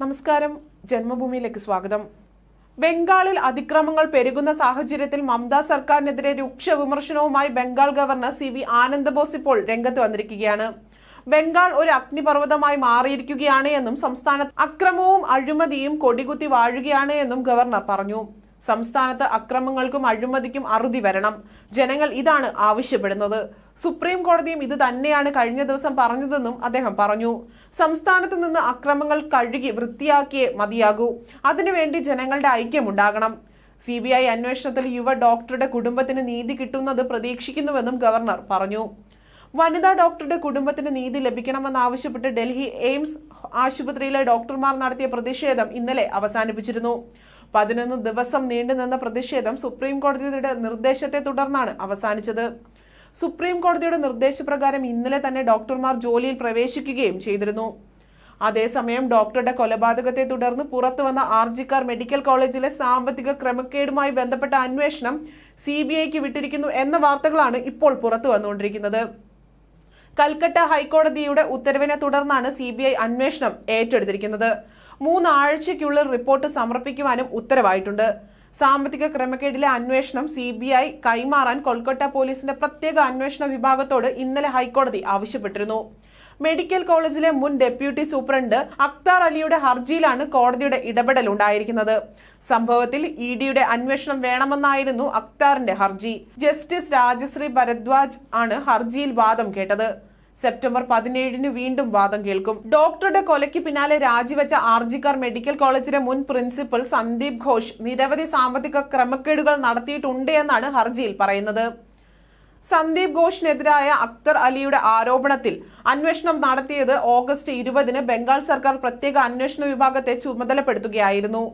നമസ്കാരം. ജന്മഭൂമിയിലേക്ക് സ്വാഗതം. ബംഗാളിൽ അതിക്രമങ്ങൾ പെരുകുന്ന സാഹചര്യത്തിൽ മമതാ സർക്കാരിനെതിരെ രൂക്ഷ വിമർശനവുമായി Bengal governor C V Ananda Bose ഇപ്പോൾ രംഗത്ത് വന്നിരിക്കുകയാണ്. ബംഗാൾ ഒരു അഗ്നിപർവതമായി മാറിയിരിക്കുകയാണ് എന്നും സംസ്ഥാനത്ത് അക്രമവും അഴിമതിയും കൊടികുത്തി വാഴുകയാണ് എന്നും ഗവർണർ പറഞ്ഞു. സംസ്ഥാനത്ത് അക്രമങ്ങൾക്കും അഴിമതിക്കും അറുതി വരണം. ജനങ്ങൾ ഇതാണ് ആവശ്യപ്പെടുന്നത്. സുപ്രീം കോടതിയും ഇത് തന്നെയാണ് കഴിഞ്ഞ ദിവസം പറഞ്ഞതെന്നും അദ്ദേഹം പറഞ്ഞു. സംസ്ഥാനത്ത് നിന്ന് അക്രമങ്ങൾ കഴുകി വൃത്തിയാക്കിയേ മതിയാകൂ. അതിനുവേണ്ടി ജനങ്ങളുടെ ഐക്യമുണ്ടാകണം. സി ബി ഐ അന്വേഷണത്തിൽ യുവ ഡോക്ടറുടെ കുടുംബത്തിന് നീതി കിട്ടുന്നത് പ്രതീക്ഷിക്കുന്നുവെന്നും ഗവർണർ പറഞ്ഞു. വനിതാ ഡോക്ടറുടെ കുടുംബത്തിന് നീതി ലഭിക്കണമെന്നാവശ്യപ്പെട്ട് ഡൽഹി എയിംസ് ആശുപത്രിയിലെ ഡോക്ടർമാർ നടത്തിയ പ്രതിഷേധം ഇന്നലെ അവസാനിപ്പിച്ചിരുന്നു. പതിനൊന്ന് ദിവസം നീണ്ടുനിന്ന പ്രതിഷേധം സുപ്രീം കോടതിയുടെ നിർദ്ദേശത്തെ തുടർന്നാണ് അവസാനിച്ചത്. സുപ്രീം കോടതിയുടെ നിർദ്ദേശപ്രകാരം ഇന്നലെ തന്നെ ഡോക്ടർമാർ ജോലിയിൽ പ്രവേശിക്കുകയും ചെയ്തിരുന്നു. അതേസമയം ഡോക്ടറുടെ കൊലപാതകത്തെ തുടർന്ന് പുറത്തു വന്ന ആർജിക്കാർ മെഡിക്കൽ കോളേജിലെ സാമ്പത്തിക ക്രമക്കേടുമായി ബന്ധപ്പെട്ട അന്വേഷണം സി ബി ഐക്ക് വിട്ടിരിക്കുന്നു എന്ന വാർത്തകളാണ് ഇപ്പോൾ പുറത്തു വന്നുകൊണ്ടിരിക്കുന്നത്. കൽക്കട്ട ഹൈക്കോടതിയുടെ ഉത്തരവിനെ തുടർന്നാണ് സി ബി ഐ അന്വേഷണം ഏറ്റെടുത്തിരിക്കുന്നത്. മൂന്നാഴ്ചയ്ക്കുള്ളിൽ റിപ്പോർട്ട് സമർപ്പിക്കുവാനും ഉത്തരവായിട്ടുണ്ട്. സാമ്പത്തിക ക്രമക്കേടിലെ അന്വേഷണം സി ബി ഐ കൈമാറാൻ കൊൽക്കത്ത പോലീസിന്റെ പ്രത്യേക അന്വേഷണ വിഭാഗത്തോട് ഇന്നലെ ഹൈക്കോടതി ആവശ്യപ്പെട്ടിരുന്നു. മെഡിക്കൽ കോളേജിലെ മുൻ ഡെപ്യൂട്ടി സൂപ്രണ്ട് അക്താർ അലിയുടെ ഹർജിയിലാണ് കോടതിയുടെ ഇടപെടൽ ഉണ്ടായിരിക്കുന്നത്. സംഭവത്തിൽ ഇ ഡിയുടെ അന്വേഷണം വേണമെന്നായിരുന്നു അക്താറിന്റെ ഹർജി. ജസ്റ്റിസ് രാജശ്രീ ഭരദ്വാജ് ആണ് ഹർജിയിൽ വാദം കേട്ടത്. സെപ്റ്റംബർ പതിനേഴിന് വീണ്ടും വാദം കേൾക്കും. ഡോക്ടറുടെ കൊലയ്ക്ക് പിന്നാലെ രാജിവെച്ച ആർജിക്കാർ മെഡിക്കൽ കോളേജിലെ മുൻ പ്രിൻസിപ്പൽ സന്ദീപ് ഘോഷ് നിരവധി സാമ്പത്തിക ക്രമക്കേടുകൾ നടത്തിയിട്ടുണ്ട് എന്നാണ് ഹർജിയിൽ പറയുന്നത്. സന്ദീപ് ഘോഷിനെതിരായ അക്തർ അലിയുടെ ആരോപണത്തിൽ അന്വേഷണം നടത്തിയത് ഓഗസ്റ്റ് ഇരുപതിന് ബംഗാൾ സർക്കാർ പ്രത്യേക അന്വേഷണ വിഭാഗത്തെ ചുമതലപ്പെടുത്തുകയായിരുന്നു.